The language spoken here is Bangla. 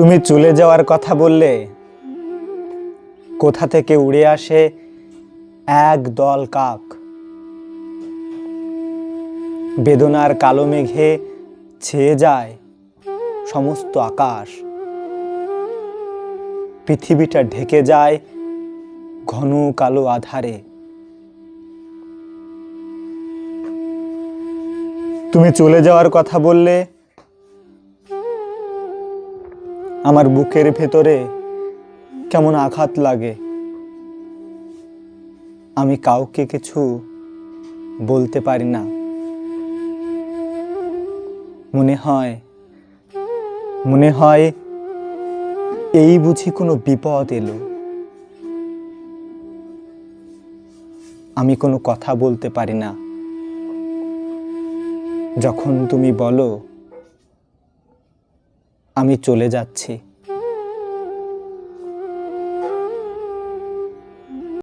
তুমি চলে যাওয়ার কথা বললে, কোথা থেকে উড়ে আসে এক দল কাক? বেদনার কালো মেঘে ছেয়ে যায় সমস্ত আকাশ। পৃথিবীটা ঢেকে যায় ঘন কালো আধারে। তুমি চলে যাওয়ার কথা বললে আমার বুকের ভেতরে কেমন আঘাত লাগে। আমি কাউকে কিছু বলতে পারি না। মনে হয় মনে হয় এই বুঝি কোনো বিপদ এলো। আমি কোনো কথা বলতে পারি না। যখন তুমি বলো আমি চলে যাচ্ছি।